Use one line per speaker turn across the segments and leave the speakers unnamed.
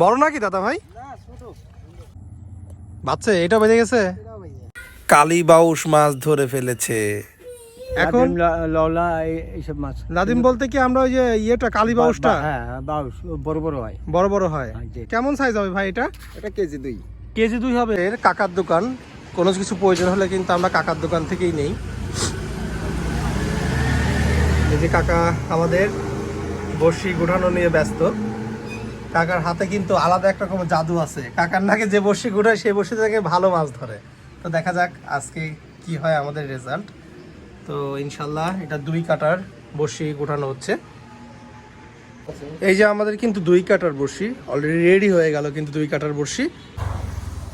বড় নাকি দাদা ভাই? বাচ্চা এটা বেজে গেছে?
কালী বাউস মাছ ধরে ফেলেছে।
এখন?
লওলা এইসব মাছ।
নাদিম বলতে কি আমরা ওই যে ইয়েটা কালী বাউসটা
হ্যাঁ হ্যাঁ, বাউস বড় বড় হয়।
বড় বড় হয়।
হ্যাঁ,
কেমন সাইজ হবে ভাই এটা?
এটা কেজি দুই।
কেজি দুই হবে। এর কাকার দোকান। কোনো কিছু প্রয়োজন হলে কিন্তু আমরা কাকার দোকান থেকেই নেই। এই যে কাকা আমাদের বড়শি গুঠানো নিয়ে ব্যস্ত। কাকার হাতে কিন্তু আলাদা একটা রকম জাদু আছে। কাকার নাকে যে বড়শি গুঠায় সেই বড়শি থেকে ভালো মাছ ধরে। তো দেখা যাক আজকে কি হয় আমাদের রেজাল্ট তো ইনশাল্লাহ এটা দুই কাটার বড়শি গুঠানো হচ্ছে। এই যে আমাদের কিন্তু দুই কাটার বড়শি অলরেডি রেডি হয়ে গেল কিন্তু দুই কাটার বড়শি।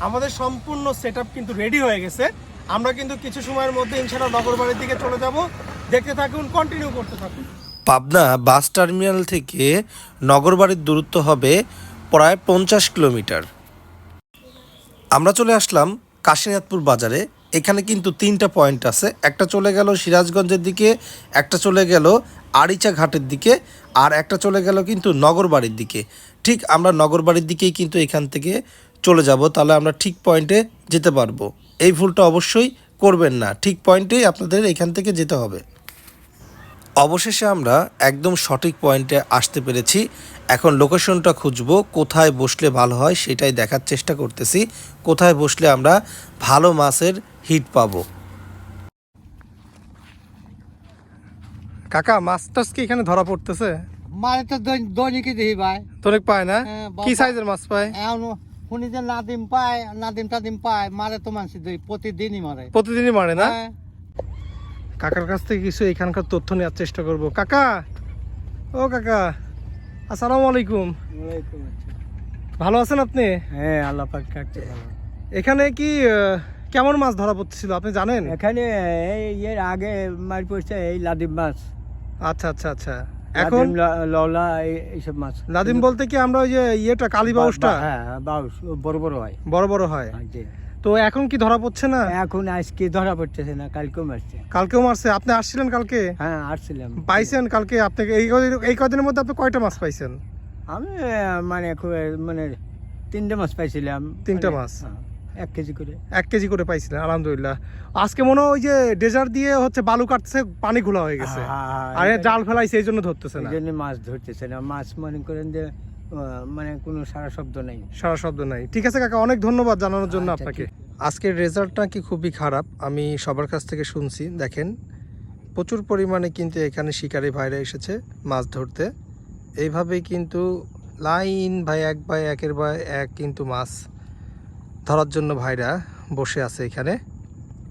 আমাদের সম্পূর্ণ সেট কিন্তু রেডি হয়ে গেছে। আমরা কিন্তু কিছু সময়ের মধ্যে ইনশাআল্লাহ নগরবাড়ির দিকে চলে যাব। দেখতে থাকুন কন্টিনিউ করতে থাকুন।
পাবনা বাস টার্মিনাল থেকে নগরবাড়ির দূরত্ব হবে প্রায় পঞ্চাশ কিলোমিটার। আমরা চলে আসলাম কাশীনাথপুর বাজারে। এখানে কিন্তু তিনটা পয়েন্ট আছে। একটা চলে গেল সিরাজগঞ্জের দিকে, একটা চলে গেল আড়িচা ঘাটের দিকে, আর একটা চলে গেল কিন্তু নগরবাড়ির দিকে। ঠিক আমরা নগরবাড়ির দিকেই কিন্তু এখান থেকে চলে যাব, তাহলে আমরা ঠিক পয়েন্টে যেতে পারব। এই ভুলটা অবশ্যই করবেন না। ঠিক পয়েন্টেই আপনাদের এখান থেকে যেতে হবে। অবশেষে আমরা একদম সঠিক পয়েন্টে আসতে পেরেছি। এখন লোকেশনটা খুঁজবো কোথায় বসলে ভালো হয় সেটাই দেখার চেষ্টা করতেছি। কোথায় বসলে আমরা ভালো মাছের হিট পাবো।
কাকা মাছ টাছ কি এখানে ধরা পড়তেছে?
মানে তো দৈনিকই দেখি ভাই।
তোনেক পায় না?
হ্যাঁ,
কি সাইজের মাছ পায়?
এখন শুনি যে নাদিম পায় নাদিম টাদিম পায় মারে তো মানুষ দুই প্রতিদিনই মারে।
প্রতিদিনই মারে না?
হ্যাঁ।
কাকার কাছ থেকে কিছু এখানকার তথ্য নেওয়ার চেষ্টা করব। কাকা! ও কাকা! আসসালামু আলাইকুম। ভালো আছেন আপনি?
হ্যাঁ আল্লাহ পাক ভালো।
এখানে কি কেমন মাছ ধরা পড়তেছিল আপনি জানেন?
এখানে এই এর আগে মার পড়ছে এই লাদিম মাছ।
আচ্ছা আচ্ছা আচ্ছা। এখন?
লওলা এই- এইসব মাছ।
লাদিম বলতে কি আমরা ওই যে ইয়েটা কালী বাউসটা?
হ্যাঁ হ্যাঁ, বাউস বড় বড় হয়।
বড় বড় হয়। তো এখন কি ধরা পড়ছে না?
এখন আজকে ধরা পড়তেছে না কালকেও মারছে।
কালকেও মারছে। আপনি আসছিলেন কালকে?
হ্যাঁ আসছিলাম।
পাইছেন কালকে আপনি? এই এই কদিনের মধ্যে আপনি কয়টা মাছ পাইছেন?
আমি মানে মানে তিনটে মাছ পাইছিলাম।
তিনটা
মানে,
মাছ?
হ্যাঁ, এক কেজি করে।
এক কেজি করে পাইছিলেন আলহামদুলিল্লাহ। আজকে মনে হয় ওই যে ডেজার্ট দিয়ে হচ্ছে বালু কাটছে পানি ঘোলা হয়ে গেছে।
হ্যাঁ,
আর জাল ফেলাইছে এই জন্য ধরতেছে
এই
না
জন্য মাছ ধরতেছে না। মাছ মনে করেন যে মানে কোনো সারা শব্দ নেই।
সারা শব্দ নাই। ঠিক আছে কাকা অনেক ধন্যবাদ জানানোর জন্য
আচ্ছা,
আপনাকে। আজকের রেজাল্টটা কি খুবই খারাপ আমি সবার কাছ থেকে শুনছি। দেখেন প্রচুর পরিমাণে কিন্তু এখানে শিকারি ভাইরা এসেছে মাছ ধরতে। এইভাবেই কিন্তু লাইন ভাই এক ভাই একের ভাই এক কিন্তু মাছ ধরার জন্য ভাইরা বসে আছে এখানে।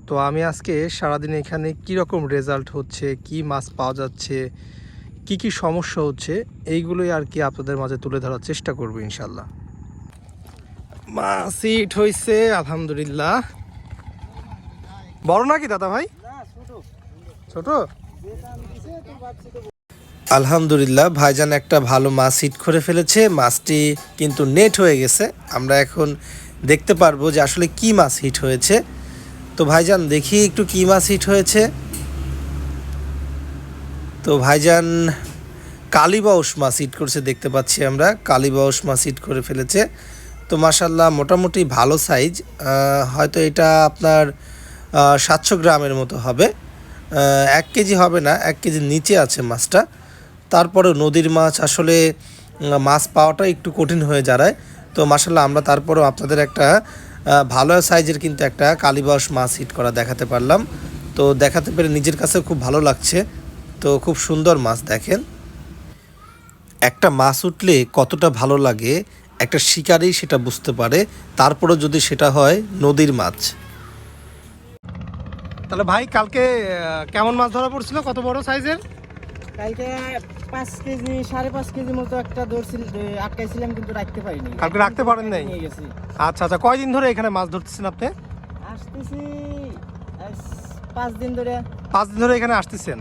তো আমি আজকে সারাদিন এখানে কি রকম রেজাল্ট হচ্ছে কি মাছ পাওয়া যাচ্ছে কি কি সমস্যা হচ্ছে এইগুলোই আর কি আপনাদের মাঝে তুলে ধরার চেষ্টা করব ইনশাল্লাহ মাছ হিট হয়েছে আলহামদুলিল্লাহ। বড় নাকি দাদা ভাই? ছোট।
আলহামদুলিল্লাহ ভাইজান একটা ভালো মাছ হিট করে ফেলেছে মাছটি কিন্তু নেট হয়ে গেছে। আমরা এখন দেখতে পারব যে আসলে কি মাছ হিট হয়েছে। তো ভাইজান দেখি একটু কি মাছ হিট হয়েছে। তো ভাইজান কালীবাউস মাছ হিট করছে দেখতে পাচ্ছি আমরা। কালীবাউস মাছ হিট করে ফেলেছে। তো মাসাল্লাহ মোটামুটি ভালো সাইজ হয়তো এটা আপনার সাতশো গ্রামের মতো হবে। এক কেজি হবে না, এক কেজির নিচে আছে মাছটা। তারপরে নদীর মাছ আসলে মাছ পাওয়াটা একটু কঠিন হয়ে দাঁড়ায়। তো মাসাল্লাহ আমরা তারপরেও আপনাদের একটা ভালো সাইজের কিন্তু একটা কালীবাস মাছ হিট করা দেখাতে পারলাম। তো দেখাতে পেরে নিজের কাছে খুব ভালো লাগছে। তো খুব সুন্দর মাছ দেখেন। একটা মাছ উঠলে কতটা ভালো লাগে একটা শিকারই সেটা বুঝতে পারে তারপরে যদি সেটা হয় নদীর মাছ।
তাহলে ভাই কালকে কেমন মাছ ধরা পড়ছিল? কত বড় সাইজের?
কালকে পাঁচ কেজি সাড়ে পাঁচ কেজি মতো একটা ধরছিল আটকাইছিলাম কিন্তু রাখতে পারিনি।
কালকে রাখতে পারেন নাই? আচ্ছা আচ্ছা কয়দিন ধরে এখানে মাছ ধরতেছেন আপনি?
আসতেছি পাঁচ দিন ধরে।
পাঁচ দিন ধরে এখানে আসতেছেন?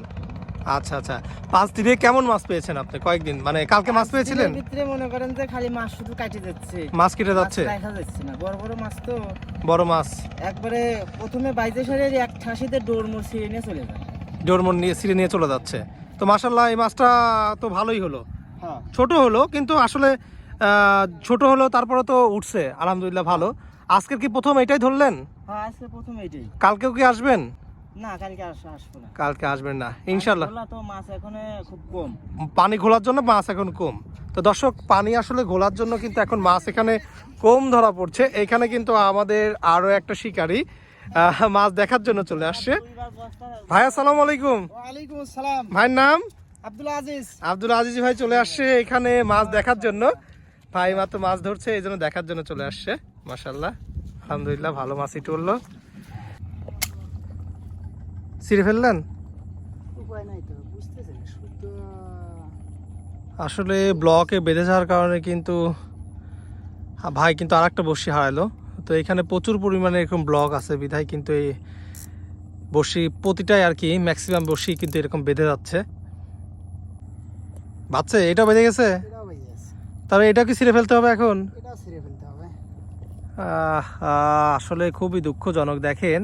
আচ্ছা আচ্ছা। পাঁচ দিনে কেমন মাছ পেয়েছেন আপনি? কয়েকদিন মানে কালকে মাছ পেয়েছিলেন?
ভিতরে মনে করেন যে খালি মাছ শুধু কাটে যাচ্ছে।
মাছ কেটে যাচ্ছে?
রাখা যাচ্ছে না। বড় বড় মাছ তো
বড় মাছ?
একবারে প্রথমে বাইজে সারের এক ঠাসিতে ডোর মোর ছিঁড়ে নিয়ে চলে যায়।
জোরমন নিয়ে সিঁড়ে নিয়ে চলে যাচ্ছে। তো মাসাল্লাহ এই মাছটা তো ভালোই হলো।
হ্যাঁ।
ছোট হলো কিন্তু আসলে ছোট হলো তারপরে তো উঠছে। আলহামদুলিল্লাহ ভালো। আজকের কি প্রথম এটাই ধরলেন?
হ্যাঁ আজকে প্রথম এইটাই
কালকেও কি আসবেন?
না কালকে আসব না।
কালকে আসবেন না। ইনশাল্লাহ
তো মাছ এখন খুব কম।
পানি ঘোলার জন্য মাছ এখন কম। তো দর্শক পানি আসলে ঘোলার জন্য কিন্তু এখন মাছ এখানে কম ধরা পড়ছে। এখানে কিন্তু আমাদের আরও একটা শিকারী মাছ দেখার জন্য চলে আসছে। ভাই আসসালামু আলাইকুম।
ওয়ালাইকুম আসসালাম।
ভাইয়ের নাম?
আব্দুল আজিজ।
আব্দুল আজিজ ভাই চলে আসছে এখানে মাছ দেখার জন্য। ভাই মাত্র মাছ ধরছে এই জন্য দেখার জন্য চলে আসছে। মাসাল্লাহ আলহামদুলিল্লাহ ভালো মাছই টুরলো ছিঁড়ে ফেললেন? আসলে ব্লকে বেঁধে যাওয়ার কারণে কিন্তু ভাই কিন্তু আর একটা বসি হারালো তো এখানে প্রচুর পরিমাণে এরকম ব্লক আছে বিধায় কিন্তু এই বসি প্রতিটাই আর কি ম্যাক্সিমাম বসি কিন্তু এরকম বেঁধে যাচ্ছে। বাচ্চা এটা বেঁধে গেছে? তবে এটা কি ছিঁড়ে ফেলতে হবে এখন? আসলে খুবই দুঃখজনক দেখেন।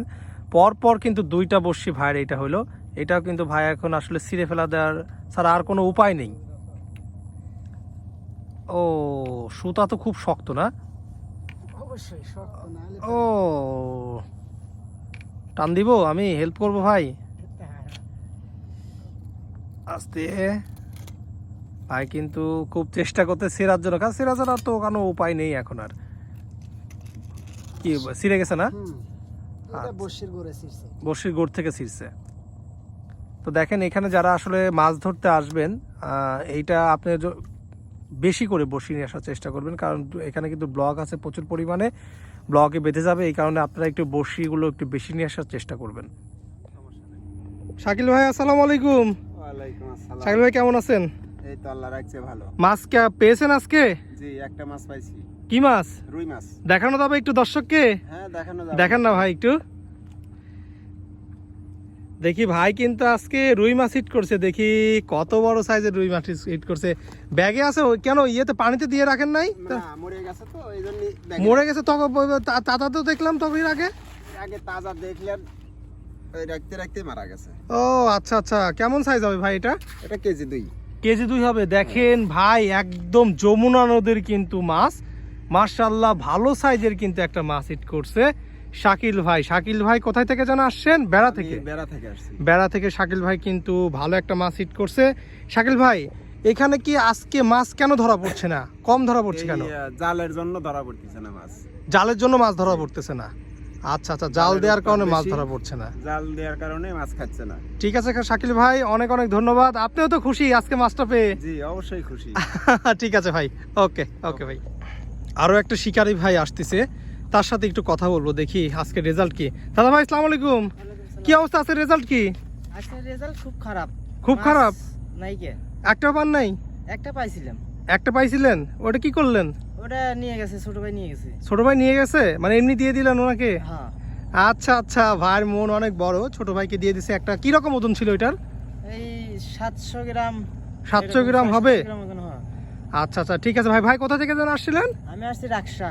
পর পর কিন্তু দুইটা বর্ষি ভাইয়ের এটা হলো এটাও কিন্তু ভাই এখন আসলে ছিঁড়ে ফেলা দেওয়ার ছাড়া আর কোনো উপায় নেই। ও সুতা তো খুব শক্ত না? ও টান দিব? আমি হেল্প করব ভাই? আস্তে। ভাই কিন্তু খুব চেষ্টা করতে সেরার জন্য। কারণ সেরা ছাড়া তো কোনো উপায় নেই এখন আর। কি ছিঁড়ে গেছে না।
বসির গড়ে
থেকে ছিঁড়ছে। তো দেখেন এখানে যারা আসলে মাছ ধরতে আসবেন এইটা আপনি বেশি করে বসি নিয়ে আসার চেষ্টা করবেন কারণ এখানে কিন্তু ব্লক আছে প্রচুর পরিমাণে। ব্লকে বেঁধে যাবে এই কারণে আপনারা একটু বসিগুলো একটু বেশি নিয়ে আসার চেষ্টা করবেন। শাকিল ভাই আসসালামু আলাইকুম। শাকিল ভাই কেমন আছেন?
এই তো আল্লাহ রাখছে ভালো।
মাছ পেয়েছেন আজকে?
জি একটা মাছ পাইছি।
কি মাছ?
রুই মাছ।
দেখানো যাবে একটু দর্শককে?
হ্যাঁ দেখানো যাবে।
দেখান না ভাই একটু। দেখি ভাই কিন্তু আজকে রুই মাছ হিট করছে। দেখি কত বড় সাইজের রুই মাছ হিট করছে। ব্যাগে আছে কেন ইয়েতে পানিতে দিয়ে রাখেন নাই?
না মরে গেছে তো
মরে গেছে তখন তাতা তো দেখলাম তখন আগে।
আগে তাজা দেখলে আর রাখতে রাখতে মারা গেছে।
ও আচ্ছা আচ্ছা। কেমন সাইজ হবে ভাই এটা?
এটা কেজি দুই।
কেজি দুই হবে। দেখেন ভাই একদম যমুনা নদীর কিন্তু মাছ। মার্শাল্লাহ ভালো সাইজের কিন্তু একটা মাছ হিট করছে শাকিল ভাই। শাকিল ভাই কোথায় থেকে যেন আসছেন? বেড়া থেকে?
বেড়া থেকে আসছি।
বেড়া থেকে শাকিল ভাই কিন্তু ভালো একটা মাছ হিট করছে। শাকিল ভাই এখানে কি আজকে মাছ কেন ধরা পড়ছে না? কম ধরা পড়ছে কেন?
জালের জন্য ধরা পড়তেছে না মাছ।
জালের জন্য মাছ ধরা পড়তেছে না? আচ্ছা আচ্ছা জাল দেওয়ার কারণে মাছ ধরা পড়ছে না।
জাল দেওয়ার কারণে মাছ খাচ্ছে না।
ঠিক আছে শাকিল ভাই অনেক অনেক ধন্যবাদ। আপনিও তো খুশি আজকে মাছটা পেয়ে।
জি অবশ্যই খুশি।
ঠিক আছে ভাই। ওকে ওকে ভাই। আরও একটা শিকারী ভাই আসতেছে। তার সাথে একটু কথা বলব দেখি আজকে রেজাল্ট কি। দাদা ভাই আসসালামু আলাইকুম। কি অবস্থা? আছে রেজাল্ট কি?
আজকে রেজাল্ট খুব খারাপ।
খুব খারাপ?
নাই কে
একটা পান নাই?
একটা পাইছিলাম।
একটা পাইছিলেন? ওটা কি করলেন?
ওটা নিয়ে গেছে ছোট ভাই নিয়ে গেছে।
ছোট ভাই নিয়ে গেছে? মানে এমনি দিয়ে দিলেন ওনাকে?
হ্যাঁ।
আচ্ছা আচ্ছা ভাইয়ের মন অনেক বড়। ছোট ভাইকে দিয়ে দিছে একটা। কি রকম ওজন ছিল এটার?
এই সাতশো গ্রাম।
700
এরকম
গ্রাম হবে? আচ্ছা আচ্ছা ঠিক আছে ভাই। ভাই কোথা থেকে যেন আসছিলেন?
আমি আসছি রাকসা।